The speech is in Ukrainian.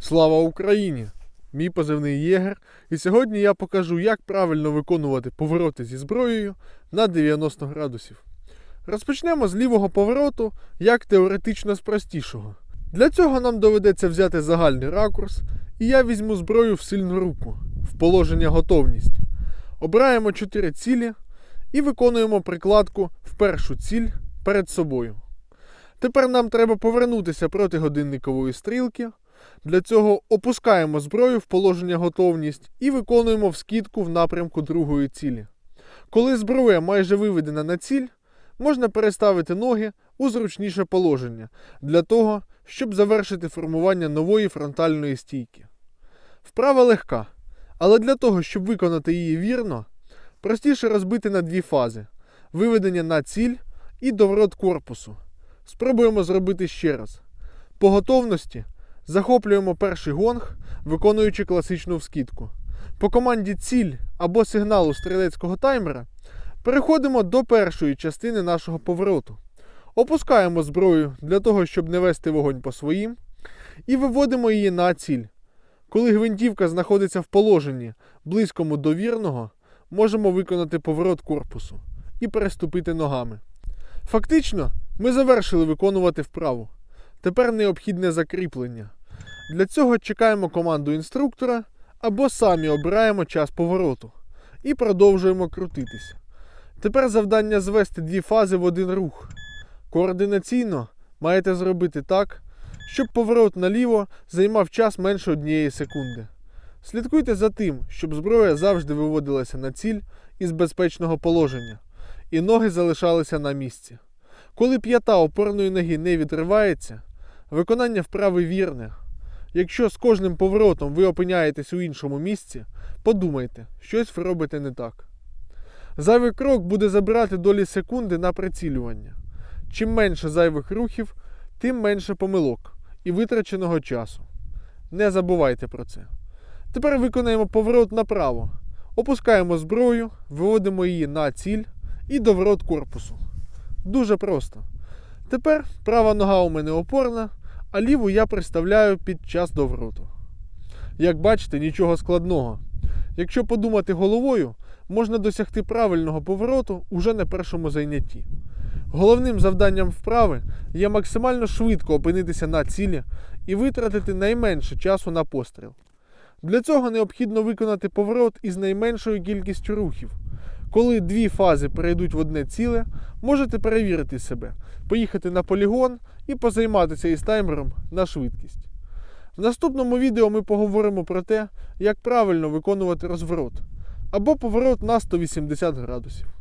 Слава Україні! Мій позивний Єгер, і сьогодні я покажу, як правильно виконувати повороти зі зброєю на 90 градусів. Розпочнемо з лівого повороту, як теоретично з простішого. Для цього нам доведеться взяти загальний ракурс, і я візьму зброю в сильну руку, в положення готовність. Обираємо 4 цілі і виконуємо прикладку в першу ціль перед собою. Тепер нам треба повернутися проти годинникової стрілки. Для цього опускаємо зброю в положення готовність і виконуємо вскидку в напрямку другої цілі. Коли зброя майже виведена на ціль, можна переставити ноги у зручніше положення для того, щоб завершити формування нової фронтальної стійки. Вправа легка, але для того, щоб виконати її вірно, простіше розбити на дві фази: виведення на ціль і доворот корпусу. Спробуємо зробити ще раз. По готовності захоплюємо перший гонг, виконуючи класичну вскидку. По команді ціль або сигналу стрілецького таймера переходимо до першої частини нашого повороту. Опускаємо зброю для того, щоб не вести вогонь по своїм, і виводимо її на ціль. Коли гвинтівка знаходиться в положенні близькому до вірного, можемо виконати поворот корпусу і переступити ногами. Фактично, ми завершили виконувати вправу. Тепер необхідне закріплення. Для цього чекаємо команду інструктора або самі обираємо час повороту і продовжуємо крутитись. Тепер завдання звести дві фази в один рух. Координаційно маєте зробити так, щоб поворот наліво займав час менше однієї секунди. Слідкуйте за тим, щоб зброя завжди виводилася на ціль із безпечного положення, і ноги залишалися на місці. Коли п'ята опорної ноги не відривається, виконання вправи вірне. Якщо з кожним поворотом ви опиняєтесь у іншому місці, подумайте, щось ви робите не так. Зайвий крок буде забирати долі секунди на прицілювання. Чим менше зайвих рухів, тим менше помилок і витраченого часу. Не забувайте про це. Тепер виконаємо поворот направо. Опускаємо зброю, виводимо її на ціль і доворот корпусу. Дуже просто. Тепер права нога у мене опорна, а ліву я приставляю під час довороту. Як бачите, нічого складного. Якщо подумати головою, можна досягти правильного повороту уже на першому зайнятті. Головним завданням вправи є максимально швидко опинитися на цілі і витратити найменше часу на постріл. Для цього необхідно виконати поворот із найменшою кількістю рухів. Коли дві фази перейдуть в одне ціле, можете перевірити себе, поїхати на полігон і позайматися із таймером на швидкість. В наступному відео ми поговоримо про те, як правильно виконувати розворот або поворот на 180 градусів.